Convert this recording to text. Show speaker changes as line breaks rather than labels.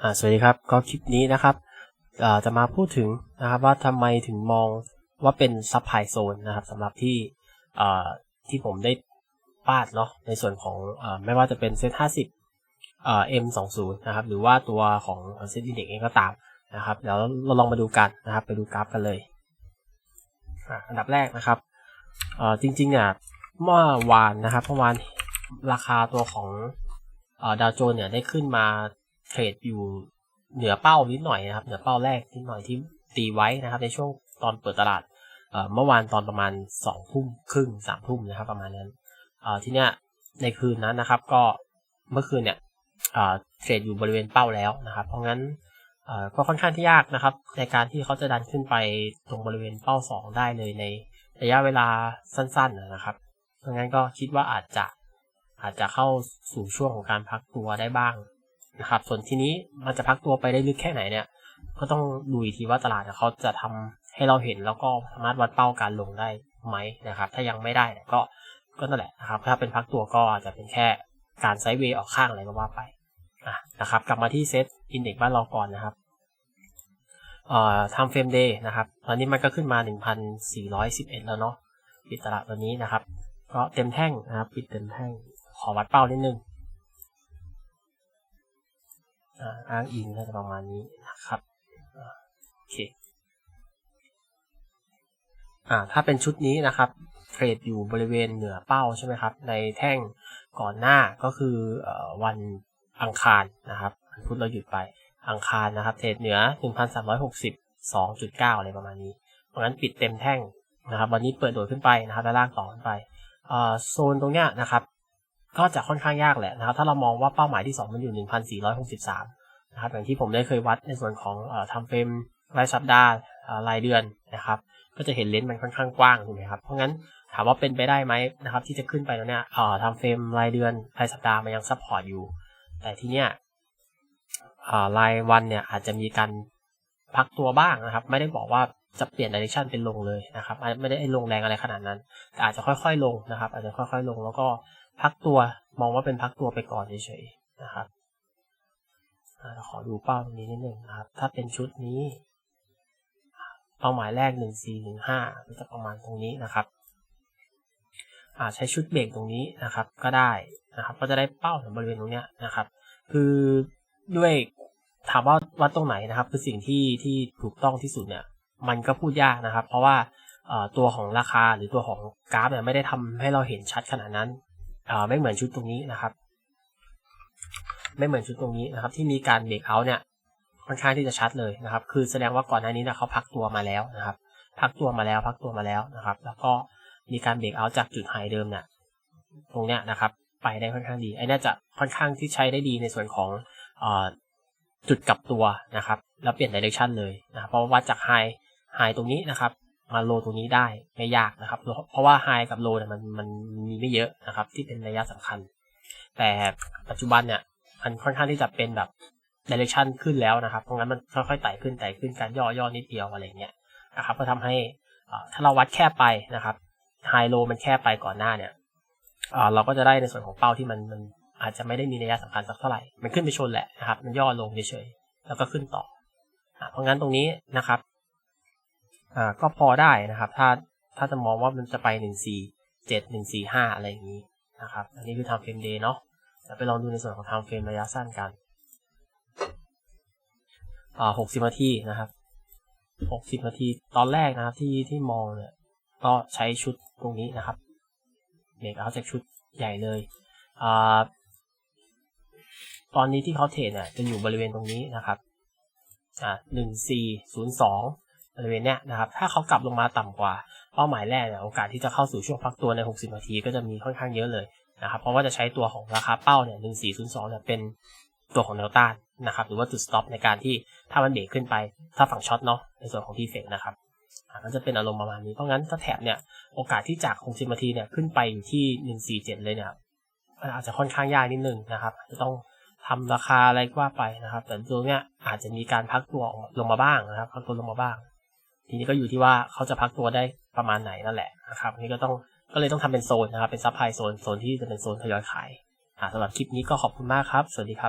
สวัสดีครับก็คลิปนี้นะครับจะมาพูดถึงนะครับว่าทำไมถึงมองว่าเป็นซับไพโซนนะครับสำหรับที่ที่ผมได้ปาดเนาะในส่วนของอไม่ว่าจะเป็นเซ็ตห้าสิบเอ่า M20 นย์นะครับ หรือว่าตัวของเซ็ตอินเด็กเองก็ตามนะครับ เดี๋ยวเราลองมาดูกันนะครับ ไปดูกราฟกันเลยอันดับแรกนะครับจริงๆเนี่ยเมื่อวานนะครับเมื่อวานราคาตัวของดาวโจนเนี่ยได้ขึ้นมา เทรดอยู่เหนือเป้านิดหน่อยนะครับ เหนือเป้าแรกนิดหน่อยที่ตีไว้นะครับ ในช่วงตอนเปิดตลาดเมื่อวานตอนประมาณสองทุ่มครึ่งสามทุ่มนะครับ ประมาณนั้นทีเนี้ยในคืนนั้นนะครับ ก็เมื่อคืนเนี่ยเทรดอยู่บริเวณเป้าแล้วนะครับ เพราะงั้นก็ค่อนข้างที่ยากนะครับ ในการที่เขาจะดันขึ้นไปตรงบริเวณเป้าสองได้เลยในระยะเวลาสั้นๆนะครับ เพราะงั้นก็คิดว่าอาจจะอาจจะเข้าสู่ช่วงของการพักตัวได้บ้าง นะครับ ส่วนทีนี้มันจะพักตัวไปได้ลึกแค่ไหนเนี่ย ก็ต้องดูอีกทีว่าตลาดเขาจะทำให้เราเห็นแล้วก็สามารถวัดเป้าการลงได้ไหมนะครับ ถ้ายังไม่ได้ก็ก็นั่นแหละนะครับ ถ้าเป็นพักตัวก็อาจจะเป็นแค่การไซด์เวย์ออกข้างอะไรก็ว่าไปนะครับ กลับมาที่เซตอินเด็กซ์บ้านเราก่อนนะครับเอ่อทำเฟรมเดย์นะครับ ตอนนี้มันก็ขึ้นมา 1,411 แล้วเนาะปิดตลาดวันนี้นะครับ ก็เต็มแท่งนะครับ ปิดเต็มแท่ง ขอวัดเป้านิดนึง อ้างอิงน่าจะประมาณนี้นะครับโอเคอ่าถ้าเป็นชุดนี้นะครับเทรดอยู่บริเวณเหนือเป้าใช่ไหมครับ ในแท่งก่อนหน้าก็คืออวันอังคารนะครับวันพุธเราหยุดไปอังคารนะครับ เทรดเหนือ 1,362.9 อะไรประมาณนี้ เพราะงั้นปิดเต็มแท่งนะครับ วันนี้เปิดโดดขึ้นไปนะครับด้านล่างต่อขึ้นไปโซนตรงเนี้ยนะครับ ก็จะค่อนข้างยากแหละนะครับ ถ้าเรามองว่าเป้าหมายที่ 2 มันอยู่ 1,463 นะครับ อย่างที่ผมได้เคยวัดในส่วนของทำเฟรมรายสัปดาห์รายเดือนนะครับ ก็จะเห็นเลนส์มันค่อนข้างกว้างถูกไหมครับ เพราะงั้นถามว่าเป็นไปได้ไหมนะครับ ที่จะขึ้นไปแล้วเนี่ยทำเฟรมรายเดือนรายสัปดาห์มันยังซัพพอร์ตอยู่ แต่ที่เนี้ยรายวันเนี่ยอาจจะมีการพักตัวบ้างนะครับ ไม่ได้บอกว่าจะเปลี่ยนดิเรกชันเป็นลงเลยนะครับ ไม่ได้ลงแรงอะไรขนาดนั้น แต่อาจจะค่อยๆลงนะครับ อาจจะค่อยๆลงแล้วก็ พักตัวมองว่าเป็นพักตัวไปก่อนเฉยๆนะครับขอดูเป้าตรงนี้นิดหนึ่งนะครับ ถ้าเป็นชุดนี้ เป้าหมายแรกหนึ่งสี่หนึ่งห้าจะประมาณตรงนี้นะครับใช้ชุดเบรกตรงนี้นะครับ ก็ได้นะครับ ก็จะได้เป้าถึงบริเวณตรงนี้นะครับ คือด้วยถามว่าวัดตรงไหนนะครับ คือสิ่งที่ที่ถูกต้องที่สุดเนี่ย มันก็พูดยากนะครับ เพราะว่าตัวของราคาหรือตัวของกราฟเนี่ยไม่ได้ทำให้เราเห็นชัดขนาดนั้น ไม่เหมือนชุดตรงนี้นะครับ ไม่เหมือนชุดตรงนี้นะครับ ที่มีการเบรกเอาท์เนี่ยค่อนข้างที่จะชัดเลยนะครับ คือแสดงว่าก่อนหน้านี้นะเขาพักตัวมาแล้วนะครับ พักตัวมาแล้วพักตัวมาแล้วนะครับ แล้วก็มีการเบรกเอาท์จากจุดไฮเดิมเนี่ยตรงเนี้ยนะครับ ไปได้ค่อนข้างดีไอ้นี่จะค่อนข้างที่ใช้ได้ดีในส่วนของจุดกลับตัวนะครับ แล้วเปลี่ยนดิเรกชันเลยนะเพราะว่าจากไฮไฮตรงนี้นะครับ มาโลตรงนี้ได้ไม่ยากนะครับ เพราะว่าไฮกับโลเนี่ยมันมันมีไม่เยอะนะครับ ที่เป็นระยะสำคัญ แต่ปัจจุบันเนี่ยมันค่อนข้างที่จะเป็นแบบดิเรกชันขึ้นแล้วนะครับ เพราะงั้นมันค่อยๆไต่ขึ้นไต่ขึ้นการย่อย่อนิดเดียวอะไรเงี้ยนะครับ ก็ทำให้ถ้าเราวัดแค่ไปนะครับไฮโลมันแค่ไปก่อนหน้าเนี่ยเราก็จะได้ในส่วนของเป้าที่มันมันอาจจะไม่ได้มีระยะสำคัญสักเท่าไหร่ มันขึ้นไปชนแหละนะครับ มันย่อลงเฉยๆ แล้วก็ขึ้นต่อ เพราะงั้นตรงนี้นะครับ อ่าก็พอได้นะครับ ถ้าถ้าจะมองว่ามันจะไปหนึ่งสี่เจ็ดหนึ่งสี่ห้าอะไรอย่างนี้นะครับ อันนี้คือทำเฟรมเดย์เนาะจะไปลองดูในส่วนของทำเฟรมระยะสั้นกันอ่าหกสิบนาทีนะครับหกสิบนาทีตอนแรกนะครับที่ที่มองเนี่ยก็ใช้ชุดตรงนี้นะครับเบรกเอาจากชุดใหญ่เลยอ่าตอนนี้ที่เขาเทรดเนี่ยจะอยู่บริเวณตรงนี้นะครับอ่าหนึ่งสี่ศูนย์สอง บริเวณเนี้ยนะครับถ้าเขากลับลงมาต่ำกว่าเป้าหมายแรกเนี่ยโอกาสที่จะเข้าสู่ช่วงพักตัวใน 60 นาทีก็จะมีค่อนข้างเยอะเลยนะครับเพราะว่าจะใช้ตัวของราคาเป้าเนี่ย1402เนี่ยเป็นตัวของแนวต้านนะครับหรือว่าจุดสต็อปในการที่ถ้ามันเบรกขึ้นไปถ้าฝั่งช็อตเนาะในส่วนของทีเฟกนะครับก็จะเป็นอารมณ์ประมาณนี้เพราะงั้นถ้าแถบเนี่ยโอกาสที่จาก 60 นาทีเนี่ยขึ้นไปอยู่ที่ 147 เลยเนี่ยอาจจะค่อนข้างยากนิดนึงนะครับจะต้องทำราคาอะไรกว่าไปนะครับ แต่ตัวเนี้ยอาจจะมีการพักตัวลงมาบ้างนะครับพักตัวลงมาบ้าง ทีนี้ก็อยู่ที่ว่าเขาจะพักตัวได้ประมาณไหนนั่นแหละนะครับนี่ก็ต้องก็เลยต้องทำเป็นโซนนะครับ เป็นซับไพโซนโซนที่จะเป็นโซนทยอยขายสำหรับคลิปนี้ก็ขอบคุณมากครับ สวัสดีครับ